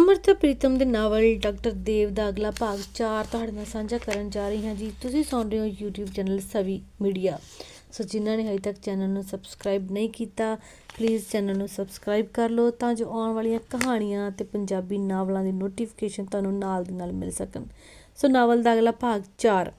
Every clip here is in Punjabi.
ਅਮਰਤਾ ਪ੍ਰੀਤਮ ਦੇ ਨਾਵਲ ਡਾਕਟਰ ਦੇਵ ਦਾ ਅਗਲਾ ਭਾਗ 4 ਤੁਹਾਡੇ ਨਾਲ ਸਾਂਝਾ ਕਰਨ ਜਾ ਰਹੀ ਹਾਂ ਜੀ। ਤੁਸੀਂ ਸੁਣ ਰਹੇ ਹੋ YouTube channel Savi media. So ਜਿਨ੍ਹਾਂ ਨੇ ਹਜੇ ਤੱਕ ਚੈਨਲ ਨੂੰ ਸਬਸਕ੍ਰਾਈਬ ਨਹੀਂ ਕੀਤਾ ਪਲੀਜ਼ ਚੈਨਲ ਨੂੰ ਸਬਸਕ੍ਰਾਈਬ ਕਰ ਲਓ ਤਾਂ ਜੋ ਆਉਣ ਵਾਲੀਆਂ ਕਹਾਣੀਆਂ ਤੇ ਪੰਜਾਬੀ ਨਾਵਲਾਂ ਦੀ ਨੋਟੀਫਿਕੇਸ਼ਨ ਤੁਹਾਨੂੰ ਨਾਲ ਦੀ ਨਾਲ ਮਿਲ ਸਕਣ। ਸੋ ਨਾਵਲ ਦਾ ਅਗਲਾ ਭਾਗ 4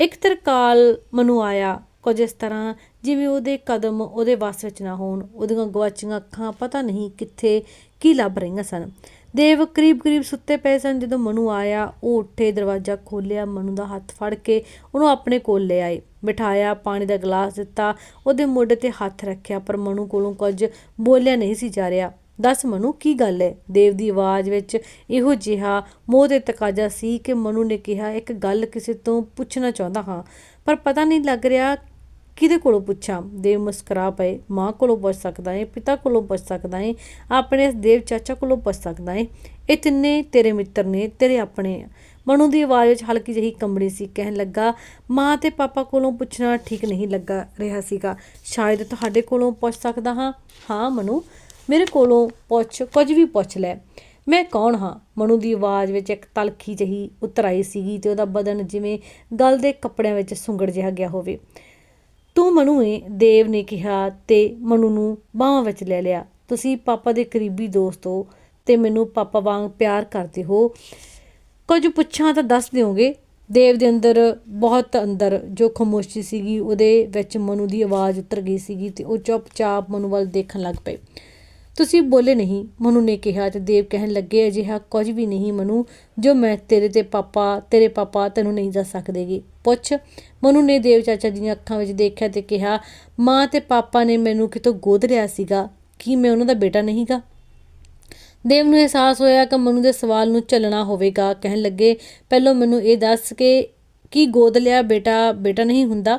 ਇੱਕ ਤਰਕਾਲ ਮਨੂ ਆਇਆ ਕੁਝ ਇਸ ਤਰ੍ਹਾਂ, ਜਿਵੇਂ ਉਹਦੇ ਕਦਮ ਉਹਦੇ ਵੱਸ ਵਿੱਚ ਨਾ ਹੋਣ, ਉਹਦੀਆਂ ਗਵਾਚੀਆਂ ਅੱਖਾਂ ਪਤਾ ਨਹੀਂ ਕਿੱਥੇ ਕੀ ਲੱਭ ਰਹੀਆਂ ਸਨ। ਦੇਵ ਕਰੀਬ ਕਰੀਬ ਸੁੱਤੇ ਪਏ ਸਨ ਜਦੋਂ ਮਨੂ ਆਇਆ, ਉਹ ਉੱਠੇ, ਦਰਵਾਜ਼ਾ ਖੋਲ੍ਹਿਆ, ਮਨੂ ਦਾ ਹੱਥ ਫੜ ਕੇ ਉਹਨੂੰ ਆਪਣੇ ਕੋਲ ਲੈ ਆਏ। ਬਿਠਾਇਆ, ਪਾਣੀ ਦਾ ਗਲਾਸ ਦਿੱਤਾ, ਉਹਦੇ ਮੋਢੇ ਤੇ ਹੱਥ ਰੱਖਿਆ, ਪਰ ਮਨੂ ਕੋਲੋਂ ਕੁਝ ਬੋਲਿਆ ਨਹੀਂ ਸੀ ਜਾ ਰਿਹਾ। ਦੱਸ ਮਨੂ, ਕੀ ਗੱਲ ਹੈ? ਦੇਵ ਦੀ ਆਵਾਜ਼ ਵਿੱਚ ਇਹੋ ਜਿਹਾ ਮੋਹ ਤੇ ਤਕਾਜ਼ਾ ਸੀ ਕਿ ਮਨੂ ਨੇ ਕਿਹਾ, ਇੱਕ ਗੱਲ ਕਿਸੇ ਤੋਂ ਪੁੱਛਣਾ ਚਾਹੁੰਦਾ ਹਾਂ, ਪਰ ਪਤਾ ਨਹੀਂ ਲੱਗ ਰਿਹਾ ਕਿਹਦੇ ਕੋਲੋਂ ਪੁੱਛਾਂ? ਦੇਵ ਮੁਸਕਰਾ ਪਏ। ਮਾਂ ਕੋਲੋਂ ਪੁੱਛ ਸਕਦਾ ਹੈ ਪਿਤਾ ਕੋਲੋਂ ਪੁੱਛ ਸਕਦਾ ਹੈ ਆਪਣੇ ਦੇਵ ਚਾਚਾ ਕੋਲੋਂ ਪੁੱਛ ਸਕਦਾ ਹੈ ਇਹ ਤਿੰਨੇ ਤੇਰੇ ਮਿੱਤਰ ਨੇ, ਤੇਰੇ ਆਪਣੇ ਆ। ਮਨੂ ਦੀ ਆਵਾਜ਼ ਵਿੱਚ ਹਲਕੀ ਜਿਹੀ ਕੰਬਣੀ ਸੀ। ਕਹਿਣ ਲੱਗਾ, ਮਾਂ ਤੇ ਪਾਪਾ ਕੋਲੋਂ ਪੁੱਛਣਾ ਠੀਕ ਨਹੀਂ ਲੱਗਾ ਰਿਹਾ ਸੀਗਾ। ਸ਼ਾਇਦ ਤੁਹਾਡੇ ਕੋਲੋਂ ਪੁੱਛ ਸਕਦਾ ਹਾਂ? ਹਾਂ, ਮਨੂ। ਮੇਰੇ ਕੋਲੋਂ ਪੁੱਛ, ਕੁਝ ਵੀ ਪੁੱਛ ਲੈ। ਮੈਂ ਕੌਣ ਹਾਂ? ਮਨੂ ਦੀ ਆਵਾਜ਼ ਵਿੱਚ ਇੱਕ ਤਲਖੀ ਜਹੀ ਉਤਰ ਆਈ ਸੀਗੀ ਤੇ ਉਹਦਾ ਬਦਨ ਜਿਵੇਂ ਗਲ ਦੇ ਕੱਪੜਿਆਂ ਵਿੱਚ ਸੁੰਗੜ ਜਿਹਾ ਗਿਆ ਹੋਵੇ। ਤੂੰ ਮਨੂ ਏ ਦੇਵ ਨੇ ਕਿਹਾ ਤੇ ਮਨੂ ਨੂੰ ਬਾਹਾਂ ਵਿੱਚ ਲੈ ਲਿਆ। ਤੁਸੀਂ ਪਾਪਾ ਦੇ ਕਰੀਬੀ ਦੋਸਤ ਹੋ ਤੇ ਮੈਨੂੰ ਪਾਪਾ ਵਾਂਗ ਪਿਆਰ ਕਰਦੇ ਹੋ। ਕੁਝ ਪੁੱਛਾਂ ਤਾਂ ਦੱਸ ਦਿਓਗੇ? ਦੇਵ ਦੇ ਅੰਦਰ, ਬਹੁਤ ਅੰਦਰ ਜੋ ਖਾਮੋਸ਼ੀ ਸੀਗੀ, ਉਹਦੇ ਵਿੱਚ ਮਨੂ ਦੀ ਆਵਾਜ਼ ਉਤਰ ਗਈ ਸੀਗੀ ਤੇ ਉਹ ਚੁੱਪਚਾਪ ਮਨੂ ਵੱਲ ਦੇਖਣ ਲੱਗ ਪਏ। ਤੁਸੀਂ ਬੋਲੇ ਨਹੀਂ, ਮਨੂ ਨੇ ਕਿਹਾ ਤੇ ਦੇਵ ਕਹਿਣ ਲੱਗੇ, ਅਜਿਹਾ ਕੁਝ ਵੀ ਨਹੀਂ ਮਨੂ, ਜੋ ਮੈਂ ਤੇਰੇ ਤੇ ਪਾਪਾ, ਤੇਰੇ ਪਾਪਾ ਤੈਨੂੰ ਨਹੀਂ ਦੱਸ ਸਕਦੇਗੇ। ਪੁੱਛ। ਮਨੂ ਨੇ ਦੇਵ ਚਾਚਾ ਦੀਆਂ ਅੱਖਾਂ ਵਿੱਚ ਦੇਖਿਆ ਤੇ ਕਿਹਾ, ਮਾਂ ਤੇ ਪਾਪਾ ਨੇ ਮੈਨੂੰ ਕਿਤੋਂ ਗੋਦ ਲਿਆ ਸੀਗਾ? ਕੀ ਮੈਂ ਉਹਨਾਂ ਦਾ ਬੇਟਾ ਨਹੀਂਗਾ? ਦੇਵ ਨੂੰ ਅਹਿਸਾਸ ਹੋਇਆ ਕਿ ਮਨੂ ਦੇ ਸਵਾਲ ਨੂੰ ਚੱਲਣਾ ਹੋਵੇਗਾ। ਕਹਿਣ ਲੱਗੇ, ਪਹਿਲਾਂ ਮੈਨੂੰ ਇਹ ਦੱਸ ਕਿ ਕੀ ਗੋਦ ਲਿਆ ਬੇਟਾ ਬੇਟਾ ਨਹੀਂ ਹੁੰਦਾ?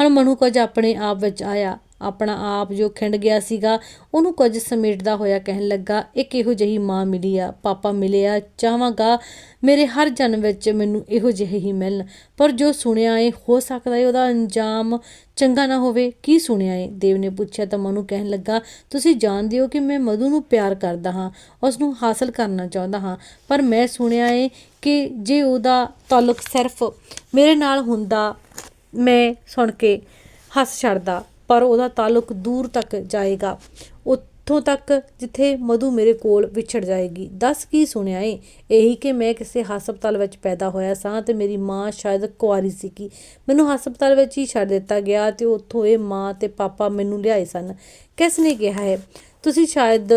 ਹੁਣ ਮਨੂ ਕੁਝ ਆਪਣੇ ਆਪ ਵਿੱਚ ਆਇਆ। ਆਪਣਾ ਆਪ ਜੋ ਖਿੰਡ ਗਿਆ ਸੀਗਾ, ਉਹਨੂੰ ਕੁਝ ਸਮੇਟਦਾ ਹੋਇਆ ਕਹਿਣ ਲੱਗਾ, ਇੱਕ ਇਹੋ ਜਿਹੀ ਮਾਂ ਮਿਲੀ ਆ, ਪਾਪਾ ਮਿਲਿਆ ਚਾਹਾਂਗਾ ਮੇਰੇ ਹਰ ਜਨਮ ਵਿੱਚ ਮੈਨੂੰ ਇਹੋ ਜਿਹੇ ਹੀ ਮਿਲਣ। ਪਰ ਜੋ ਸੁਣਿਆ ਏ ਹੋ ਸਕਦਾ ਏ ਉਹਦਾ ਅੰਜਾਮ ਚੰਗਾ ਨਾ ਹੋਵੇ। ਕੀ ਸੁਣਿਆ ਏ? ਦੇਵ ਨੇ ਪੁੱਛਿਆ ਤਾਂ ਮਨੂ ਕਹਿਣ ਲੱਗਾ, ਤੁਸੀਂ ਜਾਣਦੇ ਹੋ ਕਿ ਮੈਂ ਮਧੂ ਨੂੰ ਪਿਆਰ ਕਰਦਾ ਹਾਂ ਉਸ ਨੂੰ ਹਾਸਲ ਕਰਨਾ ਚਾਹੁੰਦਾ ਹਾਂ, ਪਰ ਮੈਂ ਸੁਣਿਆ ਏ ਕਿ ਜੇ ਉਹਦਾ ਤਾਲੁਕ ਸਿਰਫ ਮੇਰੇ ਨਾਲ ਹੁੰਦਾ, ਮੈਂ ਸੁਣ ਕੇ ਹੱਸ ਛੱਡਦਾ। ਪਰ ਉਹਦਾ ਤਾਲੁਕ ਦੂਰ ਤੱਕ ਜਾਏਗਾ। ਉੱਥੋਂ ਤੱਕ ਜਿੱਥੇ ਮਧੂ ਮੇਰੇ ਕੋਲ ਵਿਛੜ ਜਾਏਗੀ। ਦੱਸ ਕੀ ਸੁਣਿਆ ਏ? ਇਹੀ ਕਿ ਮੈਂ ਕਿਸੇ ਹਸਪਤਾਲ ਵਿੱਚ ਪੈਦਾ ਹੋਇਆ ਸਾਂ ਤੇ ਮੇਰੀ ਮਾਂ ਸ਼ਾਇਦ ਕੁਆਰੀ ਸੀਗੀ। ਮੈਨੂੰ ਹਸਪਤਾਲ ਵਿੱਚ ਹੀ ਛੱਡ ਦਿੱਤਾ ਗਿਆ ਤੇ ਉੱਥੋਂ ਇਹ ਮਾਂ ਤੇ ਪਾਪਾ ਮੈਨੂੰ ਲਿਆਏ ਸਨ। ਕਿਸ ਨੇ ਕਿਹਾ ਹੈ ਤੁਸੀਂ ਸ਼ਾਇਦ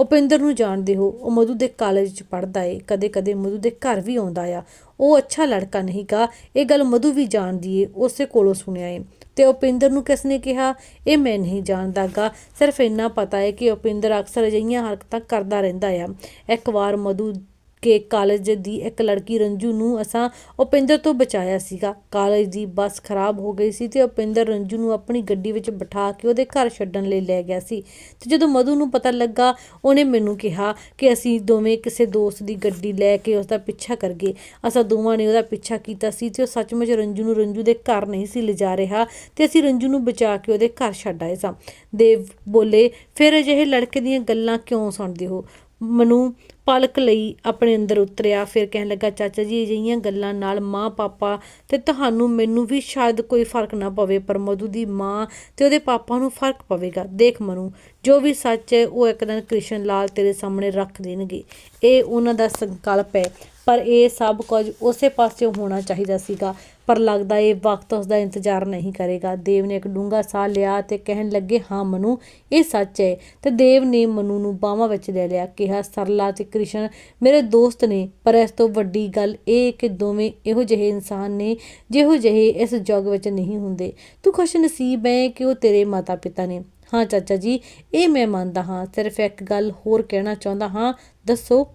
ਉਪਿੰਦਰ ਨੂੰ ਜਾਣਦੇ ਹੋ। ਉਹ ਮਧੂ ਦੇ ਕਾਲਜ 'ਚ ਪੜ੍ਹਦਾ ਏ। ਕਦੇ-ਕਦੇ ਮਧੂ ਦੇ ਘਰ ਵੀ ਆਉਂਦਾ ਆ। ਉਹ ਅੱਛਾ ਲੜਕਾ ਨਹੀਂਗਾ ਇਹ ਗੱਲ ਮਧੂ ਵੀ ਜਾਣਦੀ ਏ, ਉਸੇ ਕੋਲੋਂ ਸੁਣਿਆ ਏ। ਤੇ ਉਪਿੰਦਰ ਨੂੰ ਕਿਸ ਨੇ ਕਿਹਾ? ਇਹ ਮੈਂ ਨਹੀਂ ਜਾਣਦਾਗਾ ਸਿਰਫ ਇੰਨਾ ਪਤਾ ਹੈ ਕਿ ਉਪਿੰਦਰ ਅਕਸਰ ਅਜਿਹੀਆਂ ਹਰਕਤਾਂ ਕਰਦਾ ਰਹਿੰਦਾ ਆ। ਇੱਕ ਵਾਰ ਮਧੂ ਕੇ ਕਾਲਜ ਦੀ ਇੱਕ ਲੜਕੀ ਰੰਜੂ ਨੂੰ ਅਸਾਂ ਉਪਿੰਦਰ ਤੋਂ ਬਚਾਇਆ ਸੀਗਾ। ਕਾਲਜ ਦੀ ਬੱਸ ਖਰਾਬ ਹੋ ਗਈ ਸੀ ਤੇ ਉਪਿੰਦਰ ਰੰਜੂ ਨੂੰ ਆਪਣੀ ਗੱਡੀ ਵਿੱਚ ਬਿਠਾ ਕੇ ਉਹਦੇ ਘਰ ਛੱਡਣ ਲਈ ਲੈ ਗਿਆ ਸੀ। ਤੇ ਜਦੋਂ ਮਧੂ ਨੂੰ ਪਤਾ ਲੱਗਾ, ਉਹਨੇ ਮੈਨੂੰ ਕਿਹਾ ਕਿ ਅਸੀਂ ਦੋਵੇਂ ਕਿਸੇ ਦੋਸਤ ਦੀ ਗੱਡੀ ਲੈ ਕੇ ਉਸ ਦਾ ਪਿੱਛਾ ਗਏ। ਅਸਾਂ ਦੋਵਾਂ ਨੇ ਉਹਦਾ ਪਿੱਛਾ ਕੀਤਾ ਸੀ ਤੇ ਉਹ ਸੱਚਮੁੱਚ ਰੰਜੂ ਨੂੰ ਰੰਜੂ ਦੇ ਘਰ ਨਹੀਂ ਸੀ ਲਿਜਾ ਰਿਹਾ ਤੇ ਅਸੀਂ ਰੰਜੂ ਨੂੰ ਬਚਾ ਕੇ ਉਹਦੇ ਘਰ ਛੱਡ ਆਏ ਸਾਂ। ਦੇਵ ਬੋਲੇ, ਫਿਰ ਅਜਿਹੇ ਲੜਕੇ ਦੀਆਂ ਗੱਲਾਂ ਕਿਉਂ ਸੁਣਦੇ ਹੋ? ਮਨੂ ਪਲਕ ਲਈ ਆਪਣੇ ਅੰਦਰ ਉਤਰਿਆ। ਫਿਰ ਕਹਿਣ ਲੱਗਾ, ਚਾਚਾ ਜੀ, ਅਜਿਹੀਆਂ ਗੱਲਾਂ ਨਾਲ ਮਾਂ, ਪਾਪਾ ਤੇ ਤੁਹਾਨੂੰ ਮੈਨੂੰ ਵੀ ਸ਼ਾਇਦ ਕੋਈ ਫ਼ਰਕ ਨਾ ਪਵੇ, ਪਰ ਮਧੂ ਦੀ ਮਾਂ ਤੇ ਉਹਦੇ ਪਾਪਾ ਨੂੰ ਫ਼ਰਕ ਪਵੇਗਾ। ਦੇਖ ਮਨੂ, ਜੋ ਵੀ ਸੱਚ ਹੈ, ਉਹ ਇੱਕ ਦਿਨ ਕ੍ਰਿਸ਼ਨ ਲਾਲ ਤੇਰੇ ਸਾਹਮਣੇ ਰੱਖ ਦੇਣਗੇ। ਇਹ ਉਹਨਾਂ ਦਾ ਸੰਕਲਪ ਹੈ, ਪਰ ਇਹ ਸਭ ਕੁਝ ਉਸੇ ਪਾਸੇ ਹੋਣਾ ਚਾਹੀਦਾ ਸੀਗਾ। ਪਰ ਲੱਗਦਾ ਇਹ ਵਕਤ ਉਸ ਦਾ ਇੰਤਜ਼ਾਰ ਨਹੀਂ ਕਰੇਗਾ। ਦੇਵ ਨੇ ਇੱਕ ਡੂੰਘਾ ਸਾਹ ਲਿਆ ਤੇ ਕਹਿਣ ਲੱਗੇ, ਹਾਂ, ਮਨੂ, ਇਹ ਸੱਚ ਹੈ ਤੇ ਦੇਵ ਨੇ ਮਨੂ ਨੂੰ ਬਾਹਾਂ ਵਿੱਚ ਲੈ ਲਿਆ, ਕਿਹਾ, ਸਰਲਾ ਤੇ ਕ੍ਰਿਸ਼ਨ ਮੇਰੇ ਦੋਸਤ ਨੇ, ਪਰ ਇਸ ਤੋਂ ਵੱਡੀ ਗੱਲ ਇਹ ਕਿ ਦੋਵੇਂ ਇਹੋ ਜਿਹੇ ਇਨਸਾਨ ਨੇ ਜਿਹੋ ਜਿਹੇ ਇਸ ਜਗ ਵਿੱਚ ਨਹੀਂ ਹੁੰਦੇ। ਤੂੰ ਖੁਸ਼ ਨਸੀਬ ਹੈ ਕਿ ਉਹ ਤੇਰੇ ਮਾਤਾ ਪਿਤਾ ਨੇ। ਹਾਂ, ਚਾਚਾ ਜੀ, ਇਹ ਮੈਂ ਮੰਨਦਾ ਹਾਂ। ਸਿਰਫ ਇੱਕ ਗੱਲ ਹੋਰ ਕਹਿਣਾ ਚਾਹੁੰਦਾ ਹਾਂ, ਦੱਸੋ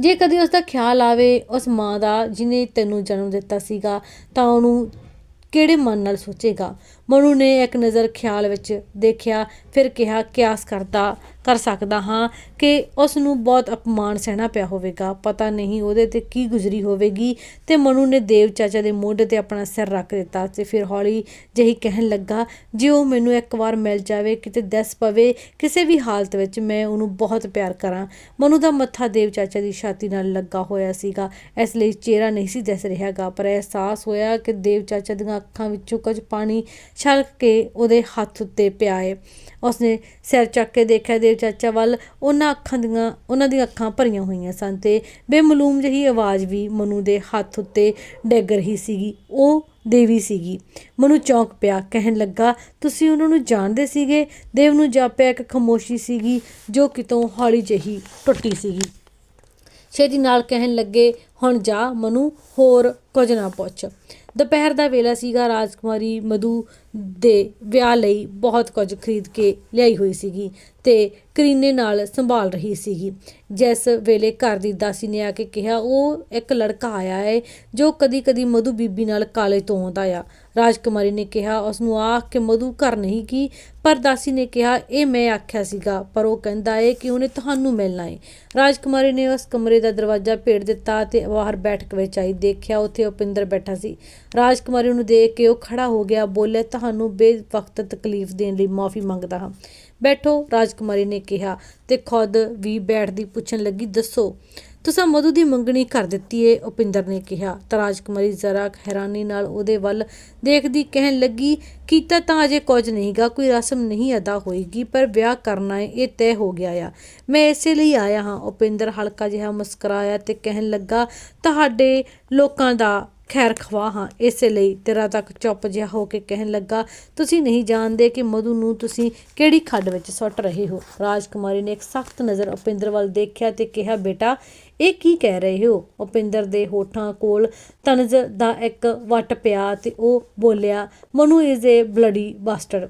ਜੇ ਕਦੇ ਉਸ ਦਾ ਖਿਆਲ ਆਵੇ, ਉਸ ਮਾਂ ਦਾ ਜਿਨੇ ਤੈਨੂੰ ਜਨਮ ਦਿੱਤਾ ਸੀਗਾ, ਤਾਂ ਉਹਨੂੰ ਕਿਹੜੇ ਮਨ ਨਾਲ ਸੋਚੇਗਾ? ਮਨੂ ਨੇ ਇੱਕ ਨਜ਼ਰ ਖਿਆਲ ਵਿੱਚ ਦੇਖਿਆ, ਫਿਰ ਕਿਹਾ, ਕਿਆਸ ਕਰਦਾ, ਕਰ ਸਕਦਾ ਹਾਂ ਕਿ ਉਸ ਨੂੰ ਬਹੁਤ ਅਪਮਾਨ ਸਹਿਣਾ ਪਿਆ ਹੋਵੇਗਾ। ਪਤਾ ਨਹੀਂ ਉਹਦੇ ਤੇ ਕੀ ਗੁਜ਼ਰੀ ਹੋਵੇਗੀ। ਤੇ ਮਨੂ ਨੇ ਦੇਵ ਚਾਚਾ ਦੇ ਮੋਢੇ ਤੇ ਆਪਣਾ ਸਿਰ ਰੱਖ ਦਿੱਤਾ ਤੇ ਫਿਰ ਹੌਲੀ ਜਿਹੀ ਕਹਿਣ ਲੱਗਾ, ਜੇ ਉਹ ਮੈਨੂੰ ਇੱਕ ਵਾਰ ਮਿਲ ਜਾਵੇ, ਕਿਤੇ ਦੱਸ ਪਵੇ, ਕਿਸੇ ਵੀ ਹਾਲਤ ਵਿੱਚ ਮੈਂ ਉਹਨੂੰ ਬਹੁਤ ਪਿਆਰ ਕਰਾਂ। ਮਨੂ ਦਾ ਮੱਥਾ ਦੇਵ ਚਾਚਾ ਦੀ ਛਾਤੀ ਨਾਲ ਲੱਗਾ ਹੋਇਆ ਸੀਗਾ। ਇਸ ਲਈ ਚਿਹਰਾ ਨਹੀਂ ਸੀ ਦਿਸ ਰਿਹਾਗਾ, ਪਰ ਅਹਿਸਾਸ ਹੋਇਆ ਕਿ ਦੇਵ ਚਾਚਾ ਦੀਆਂ ਅੱਖਾਂ ਵਿੱਚੋਂ ਕੁਝ ਪਾਣੀ ਛਲਕ ਕੇ ਉਹਦੇ ਹੱਥ ਉੱਤੇ ਪਿਆ ਏ। ਉਸਨੇ ਸਿਰ ਚੱਕ ਕੇ ਦੇਖਿਆ ਦੇਵ ਚਾਚਾ ਵੱਲ। ਉਹਨਾਂ ਅੱਖਾਂ ਦੀਆਂ, ਉਹਨਾਂ ਦੀਆਂ ਅੱਖਾਂ ਭਰੀਆਂ ਹੋਈਆਂ ਸਨ ਤੇ ਬੇਮਲੂਮ ਜਿਹੀ ਆਵਾਜ਼ ਵੀ ਮਨੂ ਦੇ ਹੱਥ ਉੱਤੇ ਡਿੱਗ ਰਹੀ ਸੀਗੀ। ਉਹ ਦੇਵੀ ਸੀਗੀ। ਮਨੂ ਚੌਂਕ ਪਿਆ, ਕਹਿਣ ਲੱਗਾ, ਤੁਸੀਂ ਉਹਨਾਂ ਨੂੰ ਜਾਣਦੇ ਸੀਗੇ? ਦੇਵ ਨੂੰ ਜਾਪਿਆ ਇੱਕ ਖਾਮੋਸ਼ੀ ਸੀਗੀ, ਜੋ ਕਿਤੋਂ ਹੌਲੀ ਜਿਹੀ ਟੁੱਟੀ ਸੀਗੀ। ਛੇਤੀ ਨਾਲ ਕਹਿਣ ਲੱਗੇ, ਹੁਣ ਜਾ ਮਨੂ, ਹੋਰ ਕੁਝ ਨਾ ਪੁੱਛ। ਦੁਪਹਿਰ ਦਾ ਵੇਲਾ ਸੀਗਾ। ਰਾਜਕੁਮਾਰੀ, ਮਧੂ ਦੇ ਵਿਆਹ ਲਈ ਬਹੁਤ ਕੁਝ ਖਰੀਦ ਕੇ ਲਿਆਈ ਹੋਈ ਸੀਗੀ ਤੇ ਕਰੀਨੇ ਨਾਲ ਸੰਭਾਲ ਰਹੀ ਸੀਗੀ। ਜਿਸ ਵੇਲੇ ਘਰ ਦੀ ਦਾਸੀ ਨੇ ਆ ਕੇ ਕਿਹਾ, ਉਹ ਇੱਕ ਲੜਕਾ ਆਇਆ ਹੈ ਜੋ ਕਦੀ-ਕਦੀ ਮਧੂ ਬੀਬੀ ਨਾਲ ਕਾਲਜ ਤੋਂ ਆਉਂਦਾ ਆ। ਰਾਜਕੁਮਾਰੀ ਨੇ ਕਿਹਾ, ਉਸ ਨੂੰ ਆਖ ਕੇ ਮਧੂ ਘਰ ਨਹੀਂ ਕੀ, ਪਰ ਦਾਸੀ ਨੇ ਕਿਹਾ, ਇਹ ਮੈਂ ਆਖਿਆ ਸੀਗਾ, ਪਰ ਉਹ ਕਹਿੰਦਾ ਹੈ ਕਿ ਉਹਨੇ ਤੁਹਾਨੂੰ ਮਿਲਣਾ ਏ। ਰਾਜਕੁਮਾਰੀ ਨੇ ਉਸ ਕਮਰੇ ਦਾ ਦਰਵਾਜ਼ਾ ਭੇੜ ਦਿੱਤਾ ਤੇ ਬਾਹਰ ਬੈਠਕ ਵਿੱਚ ਆਈ, ਦੇਖਿਆ ਉੱਥੇ ਉਪਿੰਦਰ ਬੈਠਾ ਸੀ। ਰਾਜਕੁਮਾਰੀ ਨੂੰ ਦੇਖ ਕੇ ਉਹ ਖੜਾ ਹੋ ਗਿਆ ਬੋਲੇ ਤੁਹਾਨੂੰ ਬੇਵਕਤ ਤਕਲੀਫ ਦੇਣ ਲਈ ਮਾਫੀ ਮੰਗਦਾ ਹਾਂ। ਬੈਠੋ, ਰਾਜਕੁਮਾਰੀ ਨੇ ਕਿਹਾ ਤੇ ਖੁਦ ਵੀ ਬੈਠਦੀ ਪੁੱਛਣ ਲੱਗੀ, ਦੱਸੋ, ਤੁਸੀਂ ਮਧੂ ਦੀ ਮੰਗਣੀ ਕਰ ਦਿੱਤੀ ਏ? ਉਪਿੰਦਰ ਨੇ ਕਿਹਾ। ਤਾਂ ਰਾਜਕੁਮਾਰੀ ਜ਼ਰਾ ਹੈਰਾਨੀ ਨਾਲ ਉਹਦੇ ਵੱਲ ਦੇਖਦੀ ਕਹਿਣ ਲੱਗੀ, ਕੀਤਾ ਤਾਂ ਅਜੇ ਕੁਝ ਨਹੀਂਗਾ ਕੋਈ ਰਸਮ ਨਹੀਂ ਅਦਾ ਹੋਏਗੀ, ਪਰ ਵਿਆਹ ਕਰਨਾ ਏ, ਇਹ ਤੈਅ ਹੋ ਗਿਆ ਆ। ਮੈਂ ਇਸੇ ਲਈ ਆਇਆ ਹਾਂ। ਉਪਿੰਦਰ ਹਲਕਾ ਜਿਹਾ ਮੁਸਕਰਾਇਆ ਤੇ ਕਹਿਣ ਲੱਗਾ, ਤੁਹਾਡੇ ਲੋਕਾਂ ਦਾ ਖੈਰ ਖਵਾ ਹਾਂ ਇਸੇ ਲਈ ਤੇਰਾ ਤੱਕ ਚੁੱਪ ਜਿਹਾ ਹੋ ਕੇ ਕਹਿਣ ਲੱਗਾ, ਤੁਸੀਂ ਨਹੀਂ ਜਾਣਦੇ ਕਿ ਮਧੂ ਨੂੰ ਤੁਸੀਂ ਕਿਹੜੀ ਖੱਡ ਵਿੱਚ ਸੁੱਟ ਰਹੇ ਹੋ? ਰਾਜਕੁਮਾਰੀ ਨੇ ਇੱਕ ਸਖਤ ਨਜ਼ਰ ਉਪਿੰਦਰ ਵੱਲ ਦੇਖਿਆ ਤੇ ਕਿਹਾ, ਬੇਟਾ, ਇਹ ਕੀ ਕਹਿ ਰਹੇ ਹੋ? ਉਪਿੰਦਰ ਦੇ ਹੋਠਾਂ ਕੋਲ ਤਨਜ਼ ਦਾ ਇੱਕ ਵੱਟ ਪਿਆ ਤੇ ਉਹ ਬੋਲਿਆ, Manu is a bloody bastard.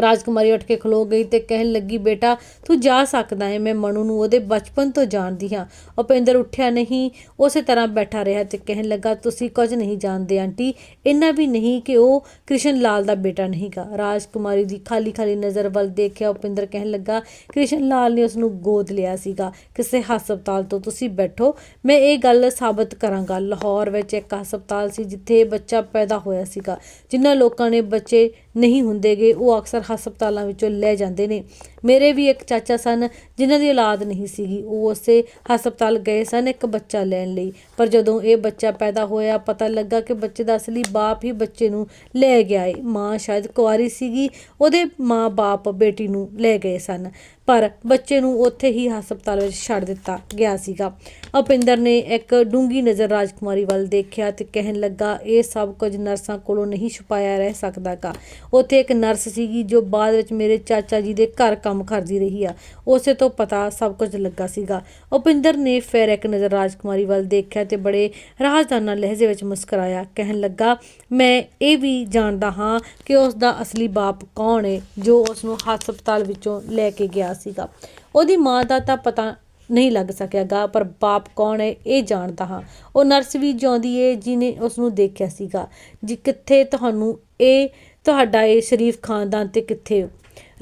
ਰਾਜਕੁਮਾਰੀ ਉੱਠ ਕੇ ਖਲੋ ਗਈ ਤੇ ਕਹਿਣ ਲੱਗੀ, ਬੇਟਾ, ਤੂੰ ਜਾ ਸਕਦਾ ਹੈ ਮੈਂ ਮਨੂ ਨੂੰ ਉਹਦੇ ਬਚਪਨ ਤੋਂ ਜਾਣਦੀ ਹਾਂ। ਉਪਿੰਦਰ ਉੱਠਿਆ ਨਹੀਂ, ਉਸੇ ਤਰ੍ਹਾਂ ਬੈਠਾ ਰਿਹਾ ਤੇ ਕਹਿਣ ਲੱਗਾ, ਤੁਸੀਂ ਕੁਝ ਨਹੀਂ ਜਾਣਦੇ, ਆਂਟੀ। ਇੰਨਾ ਵੀ ਨਹੀਂ ਕਿ ਉਹ ਕ੍ਰਿਸ਼ਨ ਲਾਲ ਦਾ ਬੇਟਾ ਨਹੀਂਗਾ ਰਾਜਕੁਮਾਰੀ ਦੀ ਖਾਲੀ ਖਾਲੀ ਨਜ਼ਰ ਵੱਲ ਦੇਖਿਆ ਉਪਿੰਦਰ ਕਹਿਣ ਲੱਗਾ, ਕ੍ਰਿਸ਼ਨ ਲਾਲ ਨੇ ਉਸ ਨੂੰ ਗੋਦ ਲਿਆ ਸੀਗਾ। ਕਿਸੇ ਹਸਪਤਾਲ ਤੋਂ ਤੁਸੀਂ ਬੈਠੋ। ਮੈਂ ਇਹ ਗੱਲ ਸਾਬਤ ਕਰਾਂਗਾ। ਲਾਹੌਰ ਵਿੱਚ ਇੱਕ ਹਸਪਤਾਲ ਸੀ ਜਿੱਥੇ ਬੱਚਾ ਪੈਦਾ ਹੋਇਆ ਸੀਗਾ ਜਿਨ੍ਹਾਂ ਲੋਕਾਂ ਨੇ ਬੱਚੇ ਨਹੀਂ ਹੁੰਦੇਗੇ ਉਹ ਅਕਸਰ ਹਸਪਤਾਲਾਂ ਵਿੱਚੋਂ ਲੈ ਜਾਂਦੇ ਨੇ। ਮੇਰੇ ਵੀ ਇੱਕ ਚਾਚਾ ਸਨ, ਜਿਨ੍ਹਾਂ ਦੀ ਔਲਾਦ ਨਹੀਂ ਸੀਗੀ। ਉਹ ਉਸੇ ਹਸਪਤਾਲ ਗਏ ਸਨ ਇੱਕ ਬੱਚਾ ਲੈਣ ਲਈ। ਪਰ ਜਦੋਂ ਇਹ ਬੱਚਾ ਪੈਦਾ ਹੋਇਆ, ਪਤਾ ਲੱਗਾ ਕਿ ਬੱਚੇ ਦਾ ਅਸਲੀ ਬਾਪ ਹੀ ਬੱਚੇ ਨੂੰ ਲੈ ਗਿਆ ਏ। ਮਾਂ ਸ਼ਾਇਦ ਕੁਆਰੀ ਸੀਗੀ, ਉਹਦੇ ਮਾਂ-ਬਾਪ ਬੇਟੀ ਨੂੰ ਲੈ ਗਏ ਸਨ। ਪਰ ਬੱਚੇ ਨੂੰ ਉੱਥੇ ਹੀ ਹਸਪਤਾਲ ਵਿੱਚ ਛੱਡ ਦਿੱਤਾ ਗਿਆ ਸੀਗਾ। ਉਪਿੰਦਰ ਨੇ ਇੱਕ ਡੂੰਗੀ ਨਜ਼ਰ ਰਾਜਕੁਮਾਰੀ ਵੱਲ ਦੇਖਿਆ ਤੇ ਕਹਿਣ ਲੱਗਾ, ਇਹ ਸਭ ਕੁਝ ਨਰਸਾਂ ਕੋਲੋਂ ਨਹੀਂ ਛੁਪਾਇਆ ਰਹਿ ਸਕਦਾਗਾ। ਉੱਥੇ ਇੱਕ ਨਰਸ ਸੀਗੀ ਜੋ ਬਾਅਦ ਵਿੱਚ ਮੇਰੇ ਚਾਚਾ ਜੀ ਦੇ ਘਰ ਕੰਮ ਕਰਦੀ ਰਹੀ ਆ। ਉਸੇ ਤੋਂ ਪਤਾ ਸਭ ਕੁਝ ਲੱਗਾ ਸੀਗਾ। ਉਪਿੰਦਰ ਨੇ ਫਿਰ ਇੱਕ ਨਜ਼ਰ ਰਾਜਕੁਮਾਰੀ ਵੱਲ ਦੇਖਿਆ ਤੇ ਬੜੇ ਰਾਜਦਾਨਾ ਲਹਿਜੇ ਵਿੱਚ ਮੁਸਕਰਾਇਆ। ਕਹਿਣ ਲੱਗਾ, ਮੈਂ ਇਹ ਵੀ ਜਾਣਦਾ ਹਾਂ ਕਿ ਉਸ ਦਾ ਅਸਲੀ ਬਾਪ ਕੌਣ ਹੈ ਜੋ ਉਸ ਨੂੰ ਹਸਪਤਾਲ ਵਿੱਚੋਂ ਲੈ ਕੇ ਗਿਆ ਸੀਗਾ। ਉਹਦੀ ਮਾਂ ਦਾ ਤਾਂ ਪਤਾ ਨਹੀਂ ਲੱਗ ਸਕਿਆਗਾ, ਪਰ ਬਾਪ ਕੌਣ ਹੈ, ਇਹ ਜਾਣਦਾ ਹਾਂ। ਉਹ ਨਰਸ ਵੀ ਜਿਉਂਦੀ ਏ ਜਿਨੇ ਉਸ ਨੂੰ ਦੇਖਿਆ ਸੀਗਾ ਜੀ ਕਿੱਥੇ ਤੁਹਾਨੂੰ ਇਹ, ਤੁਹਾਡਾ ਇਹ ਸ਼ਰੀਫ ਖਾਨਦਾਨ ਤੇ ਕਿੱਥੇ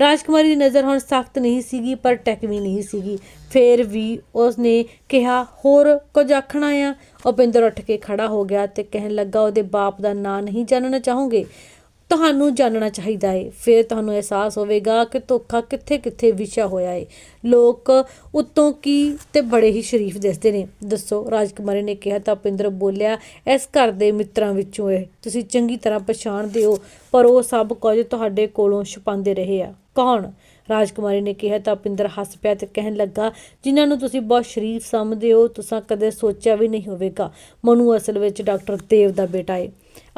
ਰਾਜਕੁਮਾਰੀ ਦੀ ਨਜ਼ਰ ਹੁਣ ਸਖਤ ਨਹੀਂ ਸੀਗੀ, ਪਰ ਟੈਕਵੀ ਨਹੀਂ ਸੀਗੀ। ਫੇਰ ਵੀ ਉਸਨੇ ਕਿਹਾ, ਹੋਰ ਕੁਝ ਆਖਣਾ ਆ? ਉਪਿੰਦਰ ਉੱਠ ਕੇ ਖੜਾ ਹੋ ਗਿਆ ਤੇ ਕਹਿਣ ਲੱਗਾ, ਉਹਦੇ ਬਾਪ ਦਾ ਨਾਂ ਨਹੀਂ ਜਾਣਨਾ ਚਾਹੋਗੇ? ਤੁਹਾਨੂੰ ਜਾਣਨਾ ਚਾਹੀਦਾ ਹੈ ਫਿਰ ਤੁਹਾਨੂੰ ਅਹਿਸਾਸ ਹੋਵੇਗਾ ਕਿ ਧੋਖਾ ਕਿੱਥੇ-ਕਿੱਥੇ ਵਿਛਿਆ ਹੋਇਆ ਹੈ ਲੋਕ ਉਤੋਂ ਕੀ ਤੇ ਬੜੇ ਹੀ ਸ਼ਰੀਫ ਦਿਸਦੇ ਨੇ। ਦੱਸੋ, ਰਾਜਕੁਮਾਰੀ ਨੇ ਕਿਹਾ, ਤਾਂ ਪਿੰਦਰ ਬੋਲਿਆ, ਇਸ ਘਰ ਦੇ ਮਿੱਤਰਾਂ ਵਿੱਚੋਂ ਇਹ। ਤੁਸੀਂ ਚੰਗੀ ਤਰ੍ਹਾਂ ਪਛਾਣਦੇ ਹੋ ਪਰ ਉਹ ਸਭ ਕੁਝ ਤੁਹਾਡੇ ਕੋਲੋਂ ਛੁਪਾਉਂਦੇ ਰਹੇ ਆ। ਕੌਣ? ਰਾਜਕੁਮਾਰੀ ਨੇ ਕਿਹਾ, ਤਾਂ ਪਿੰਦਰ ਹੱਸ ਪਿਆ ਤੇ ਕਹਿਣ ਲੱਗਾ, ਜਿਨ੍ਹਾਂ ਨੂੰ ਤੁਸੀਂ ਬਹੁਤ ਸ਼ਰੀਫ ਸਮਝਦੇ ਹੋ, ਤੁਸੀਂ ਕਦੇ ਸੋਚਿਆ ਵੀ ਨਹੀਂ ਹੋਵੇਗਾ। ਮਨੂ ਅਸਲ ਵਿੱਚ ਡਾਕਟਰ ਦੇਵ ਦਾ ਬੇਟਾ ਹੈ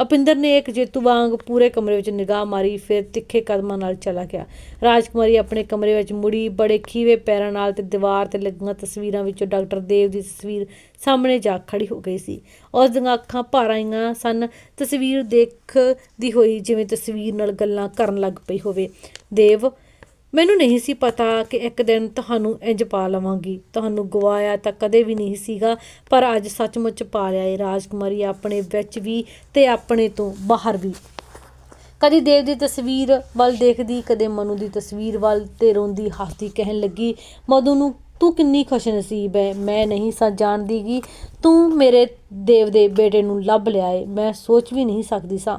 ਅਪਿੰਦਰ ਨੇ ਇੱਕ ਜੇਤੂ ਵਾਂਗ ਪੂਰੇ ਕਮਰੇ ਵਿੱਚ ਨਿਗਾਹ ਮਾਰੀ, ਫਿਰ ਤਿੱਖੇ ਕਦਮਾਂ ਨਾਲ ਚਲਾ ਗਿਆ। ਰਾਜਕੁਮਾਰੀ ਆਪਣੇ ਕਮਰੇ ਵਿੱਚ ਮੁੜੀ, ਬੜੇ ਖੀਵੇ ਪੈਰਾਂ ਨਾਲ ਤੇ ਦੀਵਾਰ ਤੇ ਲੱਗੀਆਂ ਤਸਵੀਰਾਂ ਵਿੱਚੋਂ ਡਾਕਟਰ ਦੇਵ ਦੀ ਤਸਵੀਰ ਸਾਹਮਣੇ ਜਾ ਖੜੀ ਹੋ ਗਈ ਸੀ। ਉਸ ਦੀਆਂ ਅੱਖਾਂ ਭਰ ਆਈਆਂ ਸਨ। ਤਸਵੀਰ ਦੇਖਦੀ ਹੋਈ ਜਿਵੇਂ ਤਸਵੀਰ ਨਾਲ ਗੱਲਾਂ ਕਰਨ ਲੱਗ ਪਈ ਹੋਵੇ। ਦੇਵ ਮੈਨੂੰ ਨਹੀਂ ਸੀ ਪਤਾ ਕਿ ਇੱਕ ਦਿਨ ਤੁਹਾਨੂੰ ਇੰਜ ਪਾ ਲਵਾਂਗੀ। ਤੁਹਾਨੂੰ ਗਵਾਇਆ ਤਾਂ ਕਦੇ ਵੀ ਨਹੀਂ ਸੀਗਾ, ਪਰ ਅੱਜ ਸੱਚਮੁੱਚ ਪਾ ਲਿਆ ਏ ਰਾਜਕੁਮਾਰੀ ਆਪਣੇ ਵਿੱਚ ਵੀ ਤੇ ਆਪਣੇ ਤੋਂ ਬਾਹਰ ਵੀ। ਕਦੀ ਦੇਵ ਦੀ ਤਸਵੀਰ ਵੱਲ ਦੇਖਦੀ, ਕਦੇ ਮਨੂ ਦੀ ਤਸਵੀਰ ਵੱਲ ਤੇ ਰੋਂਦੀ ਹੱਸਦੀ ਕਹਿਣ ਲੱਗੀ, ਮਧੂ ਨੂੰ ਤੂੰ ਕਿੰਨੀ ਖੁਸ਼ਨਸੀਬ ਹੈ ਮੈਂ ਨਹੀਂ ਸਾਂ ਜਾਣਦੀ ਕਿ ਤੂੰ ਮੇਰੇ ਦੇਵ ਦੇ ਬੇਟੇ ਨੂੰ ਲੱਭ ਲਿਆ ਏ, ਮੈਂ ਸੋਚ ਵੀ ਨਹੀਂ ਸਕਦੀ ਸਾਂ।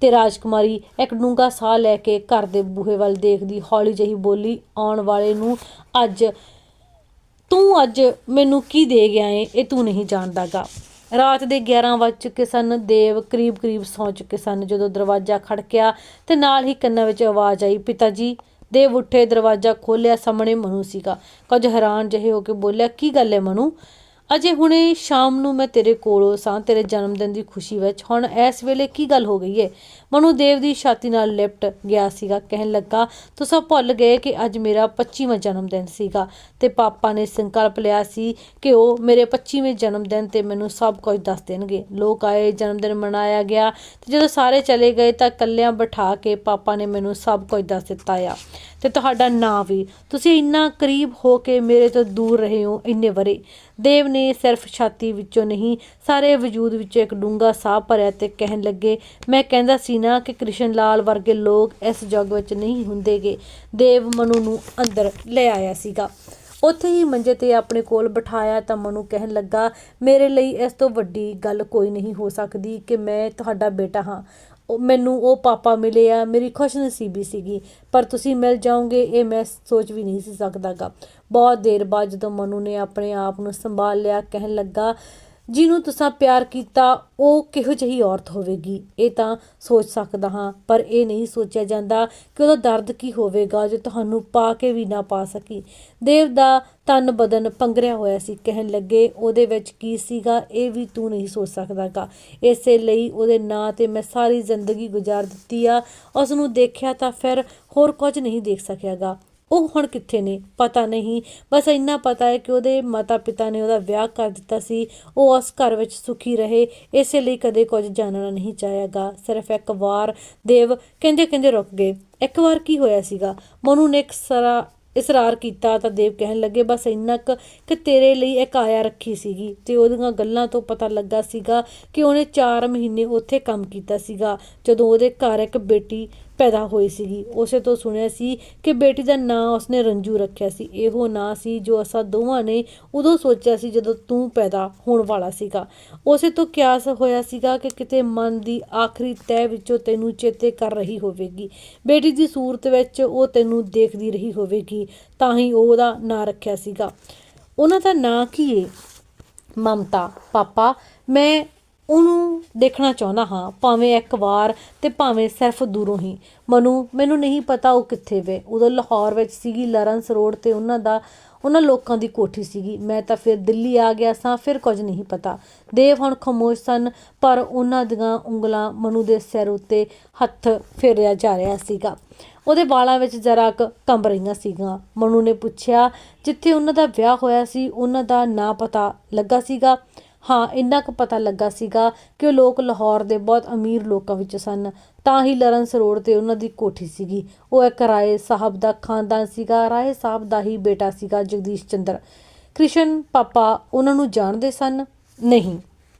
ਤੇ ਰਾਜਕੁਮਾਰੀ ਇੱਕ ਡੂੰਘਾ ਸਾਹ ਲੈ ਕੇ ਘਰ ਦੇ ਬੂਹੇ ਵੱਲ ਦੇਖਦੀ ਹੌਲੀ ਜਿਹੀ ਬੋਲੀ, ਆਉਣ ਵਾਲੇ ਨੂੰ ਅੱਜ, ਤੂੰ ਅੱਜ ਮੈਨੂੰ ਕੀ ਦੇ ਗਿਆ ਏ? ਇਹ ਤੂੰ ਨਹੀਂ ਜਾਣਦਾਗਾ। ਰਾਤ ਦੇ 11 ਵੱਜ ਚੁੱਕੇ ਸਨ, ਦੇਵ ਕਰੀਬ ਕਰੀਬ ਸੌਂ ਚੁੱਕੇ ਸਨ ਜਦੋਂ ਦਰਵਾਜ਼ਾ ਖੜਕਿਆ ਤੇ ਨਾਲ ਹੀ ਕੰਨਾਂ ਵਿੱਚ ਆਵਾਜ਼ ਆਈ ਪਿਤਾ ਜੀ ਦੇਵ ਉੱਠੇ, ਦਰਵਾਜ਼ਾ ਖੋਲ੍ਹਿਆ, ਸਾਹਮਣੇ ਮਨੂ ਸੀਗਾ। ਕੁਝ ਹੈਰਾਨ ਜਿਹੇ ਹੋ ਕੇ ਬੋਲਿਆ, ਕੀ ਗੱਲ ਹੈ ਮਨੂ? ਅਜੇ ਹੁਣੇ ਸ਼ਾਮ ਨੂੰ ਮੈਂ ਤੇਰੇ ਕੋਲੋਂ ਸਾਂ, ਤੇਰੇ ਜਨਮ ਦਿਨ ਦੀ ਖੁਸ਼ੀ ਵਿੱਚ। ਹੁਣ ਇਸ ਵੇਲੇ ਕੀ ਗੱਲ ਹੋ ਗਈ ਏ? ਮਨੂ ਦੇਵ ਦੀ ਛਾਤੀ ਨਾਲ ਲਿਪਟ ਗਿਆ ਸੀਗਾ। ਕਹਿਣ ਲੱਗਾ, ਤੁਸੀਂ ਭੁੱਲ ਗਏ ਕਿ ਅੱਜ ਮੇਰਾ 25ਵਾਂ ਜਨਮ ਦਿਨ ਸੀਗਾ ਤੇ ਪਾਪਾ ਨੇ ਸੰਕਲਪ ਲਿਆ ਸੀ ਕਿ ਉਹ ਮੇਰੇ 25ਵੇਂ ਜਨਮ ਦਿਨ ਤੇ ਮੈਨੂੰ ਸਭ ਕੁਝ ਦੱਸ ਦੇਣਗੇ। ਲੋਕ ਆਏ, ਜਨਮ ਦਿਨ ਮਨਾਇਆ ਗਿਆ ਤੇ ਜਦੋਂ ਸਾਰੇ ਚਲੇ ਗਏ ਤਾਂ ਕੱਲਿਆਂ ਬਿਠਾ ਕੇ ਪਾਪਾ ਨੇ ਮੈਨੂੰ ਸਭ ਕੁਝ ਦੱਸ ਦਿੱਤਾ ਆ। ਤੇ ਤੁਹਾਡਾ ਨਾਂ ਵੀ, ਤੁਸੀਂ ਇੰਨਾ ਕਰੀਬ ਹੋ ਕੇ ਮੇਰੇ ਤੋਂ ਦੂਰ ਰਹੇ ਹੋ ਇੰਨੇ ਵਰੇ। ਦੇਵ ਨੇ ਸਿਰਫ ਛਾਤੀ ਵਿੱਚੋਂ ਨਹੀਂ, ਸਾਰੇ ਵਜੂਦ ਵਿੱਚੋਂ ਇੱਕ ਡੂੰਘਾ ਸਾਹ ਭਰਿਆ ਤੇ ਕਹਿਣ ਲੱਗੇ, ਮੈਂ ਕਹਿੰਦਾ ਸੀ ਨਾ ਕਿ ਕ੍ਰਿਸ਼ਨ ਲਾਲ ਵਰਗੇ ਲੋਕ ਇਸ ਜੱਗ ਵਿੱਚ ਨਹੀਂ ਹੁੰਦੇਗੇ। ਦੇਵ ਮਨੂ ਨੂੰ ਅੰਦਰ ਲੈ ਆਇਆ ਸੀਗਾ। ਉੱਥੇ ਹੀ ਮੰਜੇ ਤੇ ਆਪਣੇ ਕੋਲ ਬਿਠਾਇਆ ਤਾਂ ਮਨੂ ਕਹਿਣ ਲੱਗਾ, ਮੇਰੇ ਲਈ ਇਸ ਤੋਂ ਵੱਡੀ ਗੱਲ ਕੋਈ ਨਹੀਂ ਹੋ ਸਕਦੀ ਕਿ ਮੈਂ ਤੁਹਾਡਾ ਬੇਟਾ ਹਾਂ। ਉਹ ਮੈਨੂੰ ਉਹ ਪਾਪਾ ਮਿਲੇ ਆ ਮੇਰੀ ਖੁਸ਼ਨਸੀਬੀ ਸੀਗੀ, ਪਰ ਤੁਸੀਂ ਮਿਲ ਜਾਓਗੇ ਇਹ ਮੈਂ ਸੋਚ ਵੀ ਨਹੀਂ ਸੀ ਸਕਦਾਗਾ। ਬਹੁਤ ਦੇਰ ਬਾਅਦ ਜਦੋਂ ਮਨੂ ਨੇ ਆਪਣੇ ਆਪ ਨੂੰ ਸੰਭਾਲ ਲਿਆ ਕਹਿਣ ਲੱਗਾ ਜਿਹਨੂੰ ਤੁਸੀਂ ਪਿਆਰ ਕੀਤਾ, ਉਹ ਕਿਹੋ ਜਿਹੀ ਔਰਤ ਹੋਵੇਗੀ? ਇਹ ਤਾਂ ਸੋਚ ਸਕਦਾ ਹਾਂ, ਪਰ ਇਹ ਨਹੀਂ ਸੋਚਿਆ ਜਾਂਦਾ ਕਿ ਉਹਦਾ ਦਰਦ ਕੀ ਹੋਵੇਗਾ ਜੋ ਤੁਹਾਨੂੰ ਪਾ ਕੇ ਵੀ ਨਾ ਪਾ ਸਕੀ। ਦੇਵ ਦਾ ਤਨ ਬਦਨ ਪੰਗਰਿਆ ਹੋਇਆ ਸੀ। ਕਹਿਣ ਲੱਗੇ, ਉਹਦੇ ਵਿੱਚ ਕੀ ਸੀਗਾ? ਇਹ ਵੀ ਤੂੰ ਨਹੀਂ ਸੋਚ ਸਕਦਾਗਾ। ਇਸੇ ਲਈ ਉਹਦੇ ਨਾਂ ਤੇ ਮੈਂ ਸਾਰੀ ਜ਼ਿੰਦਗੀ ਗੁਜ਼ਾਰ ਦਿੱਤੀ ਆ। ਉਸ ਨੂੰ ਦੇਖਿਆ ਤਾਂ ਫਿਰ ਹੋਰ ਕੁਝ ਨਹੀਂ ਦੇਖ ਸਕਿਆਗਾ। ਉਹ ਹੁਣ ਕਿੱਥੇ ਨੇ? ਪਤਾ ਨਹੀਂ। ਬਸ ਇੰਨਾ ਪਤਾ ਹੈ ਕਿ ਉਹਦੇ ਮਾਤਾ ਪਿਤਾ ਨੇ ਉਹਦਾ ਵਿਆਹ ਕਰ ਦਿੱਤਾ ਸੀ। ਉਹ ਉਸ ਘਰ ਵਿੱਚ ਸੁਖੀ ਰਹੇ। ਇਸੇ ਲਈ ਕਦੇ ਕੁਝ ਜਾਣਨਾ ਨਹੀਂ ਚਾਹੇਗਾ ਸਿਰਫ ਇੱਕ ਵਾਰ ਦੇਵ ਕਹਿੰਦੇ ਕਹਿੰਦੇ ਰੁਕ ਗਏ। ਇੱਕ ਵਾਰ ਕੀ ਹੋਇਆ ਸੀਗਾ? ਮਨੂ ਨੇ ਇੱਕ ਸਰਾ, ਇਸਰਾਰ ਕੀਤਾ ਤਾਂ ਦੇਵ ਕਹਿਣ ਲੱਗੇ, ਬਸ ਇੰਨਾ ਕੁ ਕਿ ਤੇਰੇ ਲਈ ਇੱਕ ਆਇਆ ਰੱਖੀ ਸੀਗੀ। ਤੇ ਉਹਦੀਆਂ ਗੱਲਾਂ ਤੋਂ ਪਤਾ ਲੱਗਾ ਸੀਗਾ ਕਿ ਉਹਨੇ 4 ਮਹੀਨੇ ਉੱਥੇ ਕੰਮ ਕੀਤਾ ਸੀਗਾ, ਜਦੋਂ ਉਹਦੇ ਘਰ ਇੱਕ ਬੇਟੀ ਪੈਦਾ ਹੋਈ ਸੀਗੀ। ਉਸੇ ਤੋਂ ਸੁਣਿਆ ਸੀ ਕਿ ਬੇਟੀ ਦਾ ਨਾਂ ਉਸਨੇ ਰੰਜੂ ਰੱਖਿਆ ਸੀ। ਇਹੋ ਨਾਂ ਸੀ ਜੋ ਅਸਾਂ ਦੋਵਾਂ ਨੇ ਉਦੋਂ ਸੋਚਿਆ ਸੀ ਜਦੋਂ ਤੂੰ ਪੈਦਾ ਹੋਣ ਵਾਲਾ ਸੀਗਾ। ਉਸੇ ਤੋਂ ਕਿਆਸ ਹੋਇਆ ਸੀਗਾ ਕਿ ਕਿਤੇ ਮਨ ਦੀ ਆਖਰੀ ਤੈਅ ਵਿੱਚੋਂ ਤੈਨੂੰ ਚੇਤੇ ਕਰ ਰਹੀ ਹੋਵੇਗੀ। ਬੇਟੀ ਦੀ ਸੂਰਤ ਵਿੱਚ ਉਹ ਤੈਨੂੰ ਦੇਖਦੀ ਰਹੀ ਹੋਵੇਗੀ, ਤਾਂ ਹੀ ਉਹ ਉਹਦਾ ਨਾਂ ਰੱਖਿਆ ਸੀਗਾ। ਉਹਨਾਂ ਦਾ ਨਾਂ ਕੀ ਹੈ ਮਮਤਾ, ਪਾਪਾ, ਮੈਂ ਉਹਨੂੰ ਦੇਖਣਾ ਚਾਹੁੰਦਾ ਹਾਂ, ਭਾਵੇਂ ਇੱਕ ਵਾਰ ਤੇ ਭਾਵੇਂ ਸਿਰਫ ਦੂਰੋਂ ਹੀ। ਮਨੂ, ਮੈਨੂੰ ਨਹੀਂ ਪਤਾ ਉਹ ਕਿੱਥੇ ਵੇ। ਉਦੋਂ ਲਾਹੌਰ ਵਿੱਚ ਸੀਗੀ ਲਾਰੈਂਸ ਰੋਡ ਤੇ ਉਹਨਾਂ ਦਾ, ਉਹਨਾਂ ਲੋਕਾਂ ਦੀ ਕੋਠੀ ਸੀਗੀ। ਮੈਂ ਤਾਂ ਫਿਰ ਦਿੱਲੀ ਆ ਗਿਆ ਸਾਂ, ਫਿਰ ਕੁਝ ਨਹੀਂ ਪਤਾ। ਦੇਵ ਹੁਣ ਖਮੋਸ਼ ਸਨ, ਪਰ ਉਹਨਾਂ ਦੀਆਂ ਉਂਗਲਾਂ ਮਨੂ ਦੇ ਸਿਰ ਉੱਤੇ ਹੱਥ ਫੇਰਿਆ ਜਾ ਰਿਹਾ ਸੀਗਾ। ਉਹਦੇ ਵਾਲਾਂ ਵਿੱਚ ਜਰਾ ਕੁ ਕੰਬ ਰਹੀਆਂ ਸੀਗੀਆਂ। ਮਨੂ ਨੇ ਪੁੱਛਿਆ, ਜਿੱਥੇ ਉਹਨਾਂ ਦਾ ਵਿਆਹ ਹੋਇਆ ਸੀ, ਉਹਨਾਂ ਦਾ ਨਾਂ ਪਤਾ ਲੱਗਾ ਸੀਗਾ। ਹਾਂ, ਇੰਨਾ ਕੁ ਪਤਾ ਲੱਗਾ ਸੀਗਾ ਕਿ ਉਹ ਲੋਕ ਲਾਹੌਰ ਦੇ ਬਹੁਤ ਅਮੀਰ ਲੋਕਾਂ ਵਿੱਚ ਸਨ। ਤਾਂ ਹੀ ਲਰਨਸ ਰੋਡ ਤੇ ਉਹਨਾਂ ਦੀ ਕੋਠੀ ਸੀਗੀ। ਉਹ ਇੱਕ ਰਾਏ ਸਾਹਿਬ ਦਾ ਖਾਨਦਾਨ ਸੀਗਾ, ਰਾਏ ਸਾਹਿਬ ਦਾ ਹੀ ਬੇਟਾ ਸੀਗਾ ਜਗਦੀਸ਼ ਚੰਦਰ। ਕ੍ਰਿਸ਼ਨ ਪਾਪਾ, ਉਹਨਾਂ ਨੂੰ ਜਾਣਦੇ ਸਨ? ਨਹੀਂ।